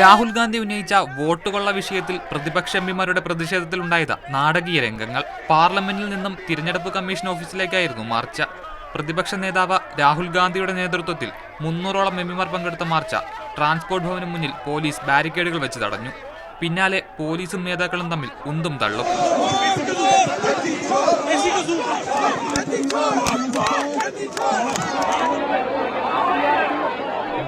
രാഹുൽ ഗാന്ധി ഉന്നയിച്ച വോട്ടുകൊള്ള വിഷയത്തിൽ പ്രതിപക്ഷ എംപിമാരുടെ പ്രതിഷേധത്തിലുണ്ടായത് നാടകീയ രംഗങ്ങൾ. പാർലമെന്റിൽ നിന്നും തിരഞ്ഞെടുപ്പ് കമ്മീഷൻ ഓഫീസിലേക്കായിരുന്നു മാർച്ച്. പ്രതിപക്ഷ നേതാവ് രാഹുൽ ഗാന്ധിയുടെ നേതൃത്വത്തിൽ മുന്നൂറോളം എംപിമാർ പങ്കെടുത്ത മാർച്ച ട്രാൻസ്പോർട്ട് ഭവന് മുന്നിൽ പോലീസ് ബാരിക്കേഡുകൾ വെച്ച് തടഞ്ഞു. പിന്നാലെ പോലീസും നേതാക്കളും തമ്മിൽ ഉന്തും തള്ളും.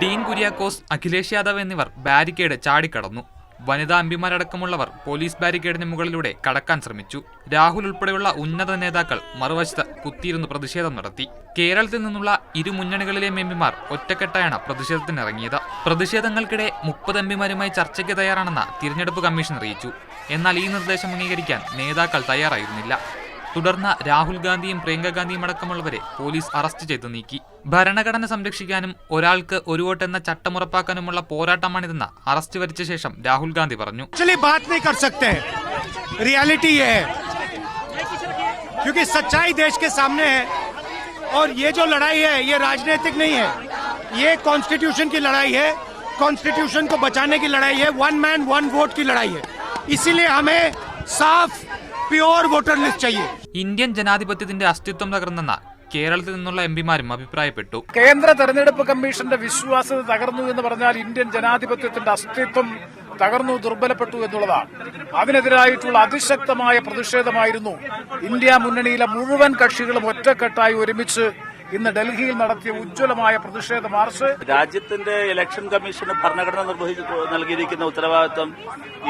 ഡീൻ കുര്യാക്കോസ് അഖിലേഷ് യാദവ് എന്നിവർ ബാരിക്കേഡ് ചാടിക്കടന്നു. വനിതാ അമ്പിമാരടക്കമുള്ളവർ പോലീസ് ബാരിക്കേഡിന് മുകളിലൂടെ കടക്കാൻ ശ്രമിച്ചു. രാഹുൽ ഉൾപ്പെടെയുള്ള ഉന്നത നേതാക്കൾ മറുവശത്ത് കുത്തിയിരുന്ന് പ്രതിഷേധം നടത്തി. കേരളത്തിൽ നിന്നുള്ള ഇരു മുന്നണികളിലെയും എംപിമാർ ഒറ്റക്കെട്ടായാണ് പ്രതിഷേധത്തിനിറങ്ങിയത്. പ്രതിഷേധങ്ങൾക്കിടെ മുപ്പത് എംപിമാരുമായി ചർച്ചയ്ക്ക് തയ്യാറാണെന്ന് തിരഞ്ഞെടുപ്പ് കമ്മീഷൻ അറിയിച്ചു. എന്നാൽ ഈ നിർദ്ദേശം അംഗീകരിക്കാൻ നേതാക്കൾ തയ്യാറായിരുന്നില്ല. തുടർന്ന് രാഹുൽ ഗാന്ധിയും പ്രിയങ്ക ഗാന്ധിയും അടക്കമുള്ളവരെ പോലീസ് അറസ്റ്റ് ചെയ്തു നീക്കി ഭരണഘടന സംരക്ഷിക്കാനും ഒരാൾക്ക് ഒരു വോട്ട് എന്ന ചട്ടം ഉറപ്പാക്കാനുമുള്ള പോരാട്ടമാണിതെന്ന് അറസ്റ്റ് വരിച്ച ശേഷം രാഹുൽ ഗാന്ധി പറഞ്ഞു एक्चुअली बात नहीं कर सकते रियलिटी ये है क्योंकि सच्चाई देश के सामने है और ये जो लड़ाई है ये राजनीतिक नहीं है ये कॉन्स्टिट्यूशन की लड़ाई है कॉन्स्टिट्यूशन को बचाने की लड़ाई है वन मैन वन वोट की लड़ाई है इसीलिए हमें സാഫ് പ്യുവർ വോട്ടർ ലിസ്റ്റ് ചെയ്യും. ഇന്ത്യൻ ജനാധിപത്യത്തിന്റെ അസ്തിത്വം തകർന്നെന്ന കേരളത്തിൽ നിന്നുള്ള എം പിമാരും അഭിപ്രായപ്പെട്ടു. കേന്ദ്ര തെരഞ്ഞെടുപ്പ് കമ്മീഷന്റെ വിശ്വാസ്യത തകർന്നു എന്ന് പറഞ്ഞാൽ ഇന്ത്യൻ ജനാധിപത്യത്തിന്റെ അസ്തിത്വം തകർന്നു ദുർബലപ്പെട്ടു എന്നുള്ളതാണ്. അതിനെതിരായിട്ടുള്ള അതിശക്തമായ പ്രതിഷേധമായിരുന്നു ഇന്ത്യ മുന്നണിയിലെ മുഴുവൻ കക്ഷികളും ഒറ്റക്കെട്ടായി ഒരുമിച്ച് ഇന്ന് ഡൽഹിയിൽ നടത്തിയ ഉജ്ജ്വലമായ പ്രതിഷേധ മാർച്ച്. രാജ്യത്തിന്റെ ഇലക്ഷൻ കമ്മീഷന് ഭരണഘടന നിർവഹിച്ചു നൽകിയിരിക്കുന്ന ഉത്തരവാദിത്വം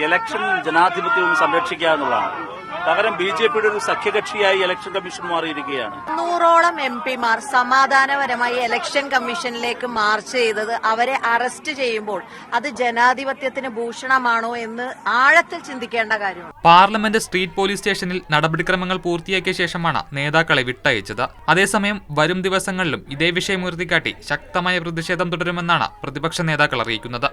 ഇലക്ഷൻ ജനാധിപത്യവും സംരക്ഷിക്കുക എന്നുള്ളതാണ്. പകരം ബി ജെ പിയുടെ ഒരു സഖ്യകക്ഷിയായി ഇലക്ഷൻ കമ്മീഷൻ മാറിയിരിക്കുകയാണ്. നൂറോളം എം പിമാർ സമാധാനപരമായി ഇലക്ഷൻ കമ്മീഷനിലേക്ക് മാർച്ച് ചെയ്തത് അവരെ അറസ്റ്റ് ചെയ്യുമ്പോൾ അത് ജനാധിപത്യത്തിന് ഭൂഷണമാണോ എന്ന് ആഴത്തിൽ ചിന്തിക്കേണ്ട കാര്യമാണ്. പാർലമെന്റ് സ്ട്രീറ്റ് പോലീസ് സ്റ്റേഷനിൽ നടപടിക്രമങ്ങൾ പൂർത്തിയാക്കിയ ശേഷമാണ് നേതാക്കളെ വിട്ടയച്ചത്. അതേസമയം വരും ദിവസങ്ങളിലും ഇതേ വിഷയം ഉയർത്തിക്കാട്ടി ശക്തമായ പ്രതിഷേധം തുടരുമെന്നാണ് പ്രതിപക്ഷ നേതാക്കൾ അറിയിക്കുന്നത്.